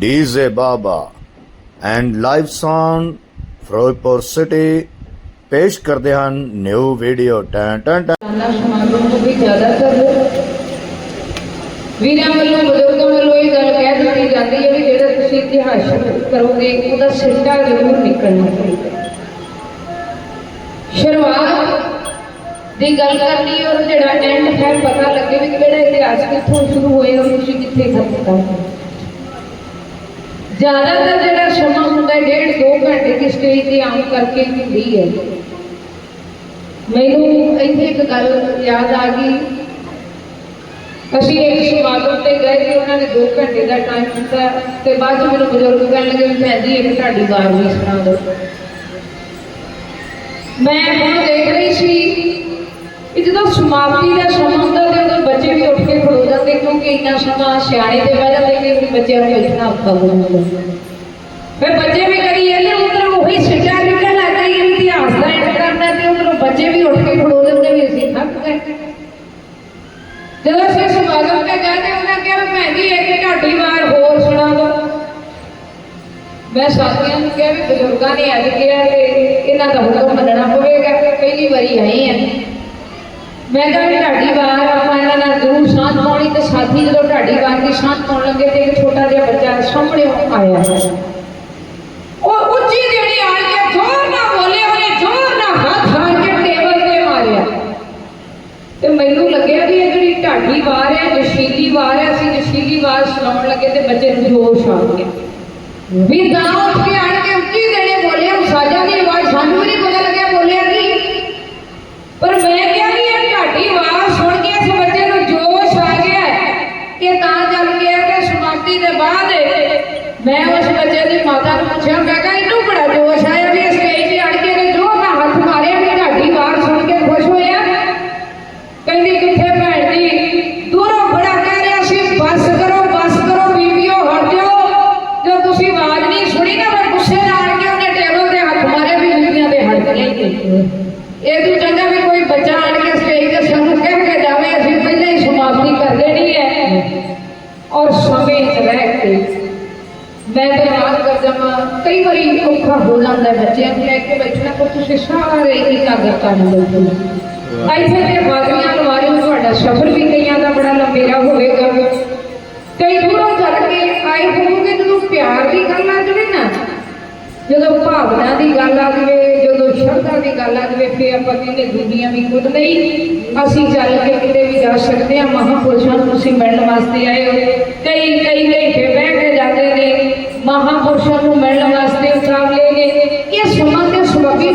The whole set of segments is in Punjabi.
DJ Baba and live Song Firozpur city ਪੇਸ਼ ਕਰਦੇ ਹਨ ਨਿਊ ਵੀਡੀਓ ਟੈਂ ਟੈਂ ਟੈਂ ਸਾਡਾ ਸਮਾਗਮ ਤੋਂ ਵੀ ਜ਼ਿਆਦਾਤਰ ਵੀਰਾਂ ਵੱਲੋਂ ਬਜ਼ੁਰਗਾਂ ਵੱਲੋਂ ਇਹ ਗੱਲ ਕਹਿ ਦਿੱਤੀ ਜਾਂਦੀ ਹੈ ਵੀ ਜਿਹੜਾ ਤੁਸੀਂ ਇਤਿਹਾਸ ਕਰੋਗੇ ਉਹਦਾ ਸਿੱਟਾ ਜ਼ਰੂਰ ਨਿਕਲਣਾ ਚਾਹੀਦਾ ਸ਼ੁਰੂਆਤ ਦੀ ਗੱਲ ਕਰਨੀ ਔਰ ਜਿਹੜਾ ਐਂਡ ਹੈ ਪਤਾ ਲੱਗੇ ਵੀ ਕਿਹੜਾ ਇਤਿਹਾਸ ਕਿੱਥੋਂ ਸ਼ੁਰੂ ਹੋਇਆ ਔਰ ਤੁਸੀਂ ਕਿੱਥੇ ਖਤਮ ਕਰਨਾ ਜ਼ਿਆਦਾਤਰ ਜਿਹੜਾ ਸਮਾਂ ਹੁੰਦਾ ਹੈ, ਡੇਢ ਦੋ ਘੰਟੇ ਦੀ ਸਟੇਜ ਤੇ ਆਉਣ ਕਰਕੇ ਹੁੰਦੀ ਹੈ। ਮੈਨੂੰ ਇੱਥੇ ਇੱਕ ਗੱਲ ਯਾਦ ਆ ਗਈ। ਅਸੀਂ ਇੱਕ ਸਮਾਗਮ ਤੇ ਗਏ ਤੇ ਉਹਨਾਂ ਨੇ 2 ਘੰਟੇ ਦਾ ਟਾਈਮ ਦਿੱਤਾ ਤੇ ਬਾਅਦ ਚ ਮੈਨੂੰ ਬਜ਼ੁਰਗ ਕਹਿਣ ਲੱਗੇ ਵੀ ਭੈਣ ਜੀ ਇੱਕ ਤੁਹਾਡੀ ਵਾਰ ਵੀ ਸੁਣਾ ਦਿਓ ਮੈਂ ਹੁਣ ਦੇਖ ਰਹੀ ਸੀ ਕਿ ਜਦੋਂ ਸਮਾਪਤੀ ਦਾ ਸਮਾਂ ਹੁੰਦਾ ਉੱਠ ਕੇ ਖੜੋ ਜਾਂਦੇ ਕਿਉਂਕਿ ਇੰਨਾ ਸਮਾਂ ਸਿਆਣੇ ਤੇ ਬਹਿ ਜਾਂਦੇ ਕਿ ਵੀ ਬੱਚਿਆਂ ਨੂੰ ਬੈਠਣਾ ਔਖਾ ਹੋ ਜਾਂਦਾ ਫਿਰ ਬੱਚੇ ਵੀ ਕਰੀ ਜਾਂਦੇ ਉਧਰ ਉਹੀ ਸਿੱਟਾ ਨਿਕਲ ਆ ਗਈ ਇਤਿਹਾਸ ਦਾ ਐਡ ਕਰਨਾ ਤੇ ਉਧਰੋਂ ਬੱਚੇ ਵੀ ਉੱਠ ਕੇ ਖੜੋ ਜਾਂਦੇ ਵੀ ਅਸੀਂ ਥੱਕ ਗਏ ਜਦੋਂ ਅਸੀਂ ਸਮਾਗਮ ਤੇ ਗਏ ਤੇ ਉਹਨਾਂ ਕਿਹਾ ਵੀ ਭੈਣ ਜੀ ਇੱਕ ਢਾਡੀ ਵਾਰ ਹੋਰ ਸੁਣਾ ਦਿਓ ਮੈਂ ਸਾਥੀਆਂ ਨੂੰ ਕਿਹਾ ਵੀ ਬਜ਼ੁਰਗਾਂ ਨੇ ਅੱਜ ਕਿਹਾ ਤੇ ਇਹਨਾਂ ਦਾ ਹੁਕਮ ਮੰਨਣਾ ਪਵੇਗਾ ਪਹਿਲੀ ਵਾਰੀ ਆਏ ਆ ਮੈਂ ਕਿਹਾ ਢਾਡੀ ਵਾਰ ਆਪਾਂ ਇਹਨਾਂ ਨਾਲ ਜ਼ਰੂਰ ਸਾਥ ਪਾਉਣੀ ਤੇ ਸਾਥੀ ਜਦੋਂ ਢਾਡੀ ਵਾਰ ਦੀ ਸਾਥ ਪਾਉਣ ਲੱਗੇ ਤੇ ਇੱਕ ਛੋਟਾ ਜਿਹਾ ਬੱਚਾ ਸਾਹਮਣੇ ਆਇਆ। ਉਹ ਉੱਚੀ ਦੇਣੀ ਆ ਕੇ ਜ਼ੋਰ ਨਾਲ ਬੋਲੇ ਉਹਨੇ ਜ਼ੋਰ ਨਾਲ ਹੱਥ ਆਣ ਕੇ ਟੇਬਲ ਤੇ ਮਾਰਿਆ। ਤੇ ਮੈਨੂੰ ਲੱਗਿਆ ਵੀ ਇਹ ਜਿਹੜੀ ਢਾਡੀ ਵਾਰ ਹੈ ਜਸ਼ੀਲੀ ਵਾਰ ਹੈ, ਅਸੀਂ ਜਸ਼ੀਲੀ ਵਾਰ ਸੁਣਾਉਣ ਲੱਗੇ ਤੇ ਬੱਚੇ ਨੂੰ ਜੋਸ਼ ਆ ਗਿਆ। ਵੀ ਗਾਂ ਉੱਠ ਕੇ ਆਣ ਕੇ ਉੱਚੀ ਦੇਣੇ ਬੋਲਿਆ, ਸਾਜਾਂ ਦੀ ਆਵਾਜ਼ ਸਾਨੂੰ ਵੀ ਨਹੀਂ ਪਤਾ ਲੱਗਿਆ ਬੋਲਿਆ ਕੀ। ਪਰ ਮੈਂ मैं उस बच्चे की माता को पूछा मैं कहा इनू बड़ा जोश आया भी इसके ਔਖਾ ਹੋ ਜਾਂਦਾ ਹੈ ਬੱਚਿਆਂ ਨੂੰ ਲੈ ਕੇ ਬੈਠਣਾ ਪਰ ਤੁਸੀਂ ਸਾਰੇ ਇਕਾਗਰਤਾ ਨਾਲ ਬੈਠੋ ਇੱਥੇ ਤੇ ਬਾਜ਼ੀਆਂ ਲਵਾਰੇ ਤੁਹਾਡਾ ਸਫ਼ਰ ਵੀ ਕਈਆਂ ਦਾ ਬੜਾ ਲੰਬੇਰਾ ਹੋਵੇਗਾ। ਕਈ ਦੂਰੋਂ ਚੱਲ ਕੇ ਆਏ ਹੋਵੋਗੇ ਜਦੋਂ ਪਿਆਰ ਦੀ ਗੱਲ ਆ ਜਾਵੇ ਨਾ ਜਦੋਂ ਭਾਵਨਾ ਦੀ ਗੱਲ ਆ ਜਾਵੇ ਜਦੋਂ ਸ਼ਰਧਾ ਦੀ ਗੱਲ ਆ ਜਾਵੇ ਫੇ ਆਪਾਂ ਕਹਿੰਦੇ ਦੁਨੀਆ ਵੀ ਖੁਦ ਨਹੀਂ। ਅਸੀਂ ਚੱਲ ਕੇ ਕਿਤੇ ਵੀ ਜਾ ਸਕਦੇ ਹਾਂ ਮਹਾਪੁਰਸ਼ਾਂ ਨੂੰ ਤੁਸੀਂ ਮਿਲਣ ਵਾਸਤੇ ਆਏ ਹੋ। ਕਈ ਕਈ ਘੰਟੇ ਬਹਿ ਕੇ ਜਾਂਦੇ ਨੇ ਮਹਾਪੁਰਸ਼ਾਂ ਨੂੰ ਮਿਲਣ ਵਾਸਤੇ ਨੇ ਸਮਾਂ ਤੇ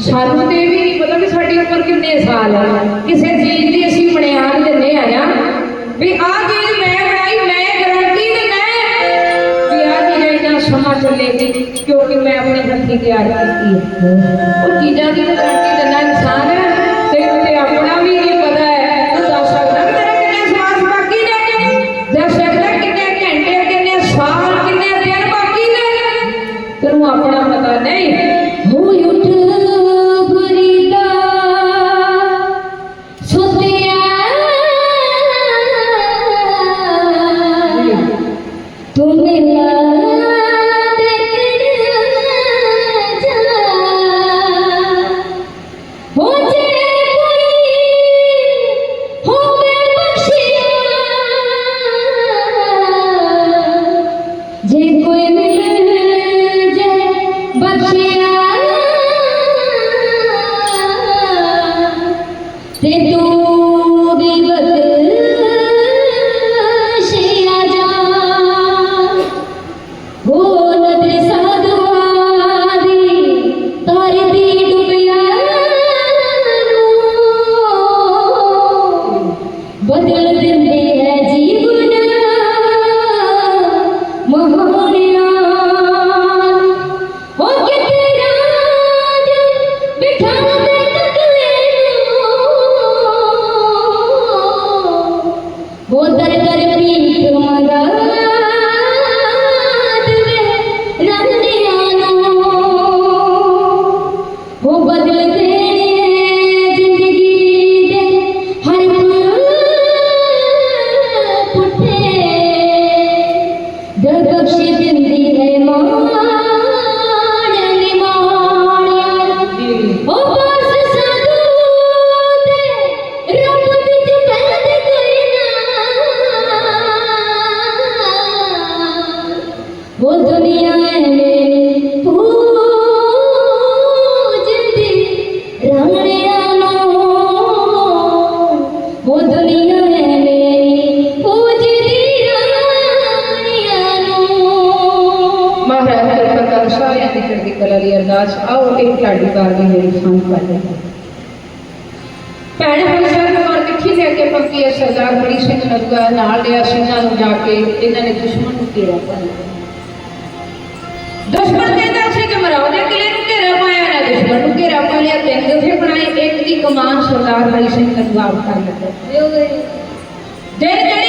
ਸਾਨੂੰ ਤੇ ਵੀ ਨਹੀਂ ਪਤਾ ਵੀ ਸਾਡੀ ਉਮਰ ਕਿੰਨੇ ਸਾਲ ਹੈ ਕਿਸੇ ਚੀਜ਼ ਦੀ ਅਸੀਂ ਬੁਨਿਆਦ ਦਿੰਦੇ ਆ। ਵੀ ਆਹ ਚੀਜ਼ ਮੈਂ ਬਣਾਈ, ਮੈਂ ਗਾਰੰਟੀ ਦਿੰਦਾ ਵੀ ਆਹ ਚੀਜ਼ ਇੰਨਾ ਸਮਾਂ ਚੱਲੇਗੀ ਕਿਉਂਕਿ ਮੈਂ ਆਪਣੇ ਹੱਥੀਂ ਤਿਆਰ ਕੀਤੀ ਹੈ ਉਹ ਚੀਜ਼ਾਂ ਦੀ ਮੰਗਲ ਵਾਲੀ ਅਰਦਾਸ ਆਓ ਇੱਕ ਲਾਡੀ ਬਾਰ ਦੀ ਮੇਰੀ ਸੰਗ ਕਰ ਲੈ ਭੈਣ ਹਮਸ਼ਰ ਕੌਰ ਕਿੱਥੇ ਲੈ ਕੇ ਪੱਕੀ ਹੈ ਸਰਦਾਰ ਹਰੀ ਸਿੰਘ ਨਰੂਆ ਨਾਲ ਲਿਆ ਸਿੰਘਾਂ ਨੂੰ ਜਾ ਕੇ ਇਹਨਾਂ ਨੇ ਦੁਸ਼ਮਣ ਨੂੰ ਘੇਰਾ ਪਾਇਆ ਦੁਸ਼ਮਣ ਕਹਿੰਦਾ ਸੀ ਕਿ ਮਰਾਓ ਦੇ ਕਿਲੇ ਨੂੰ ਘੇਰਾ ਪਾਇਆ ਨਾ ਦੁਸ਼ਮਣ ਨੂੰ ਘੇਰਾ ਪਾ ਲਿਆ ਤਿੰਨ ਦਫੇ ਬਣਾਏ ਇੱਕ ਦੀ ਕਮਾਨ ਸਰਦਾਰ ਹਰੀ ਸਿੰਘ ਨਰੂਆ ਆਪ ਕਰ ਲੱਗਾ ਦਿਨ ਚੜਿਆ ਸਿੰਘਾਂ ਨੇ ਦੁਸ਼ਮਣ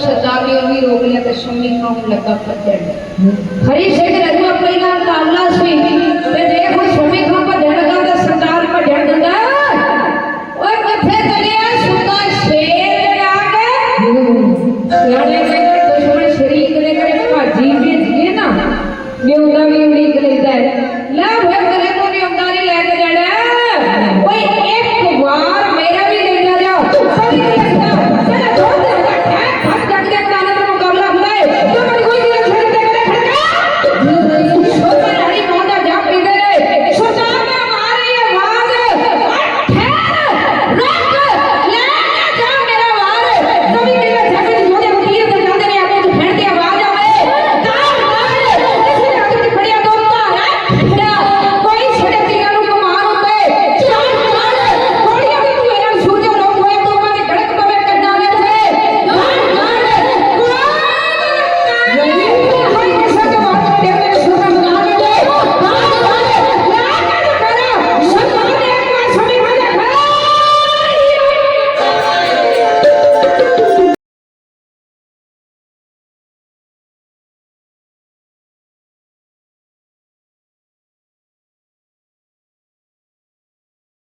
سر چار بھی اومی روک لیا سو میو لگا پتہ ہری سیکھ لگا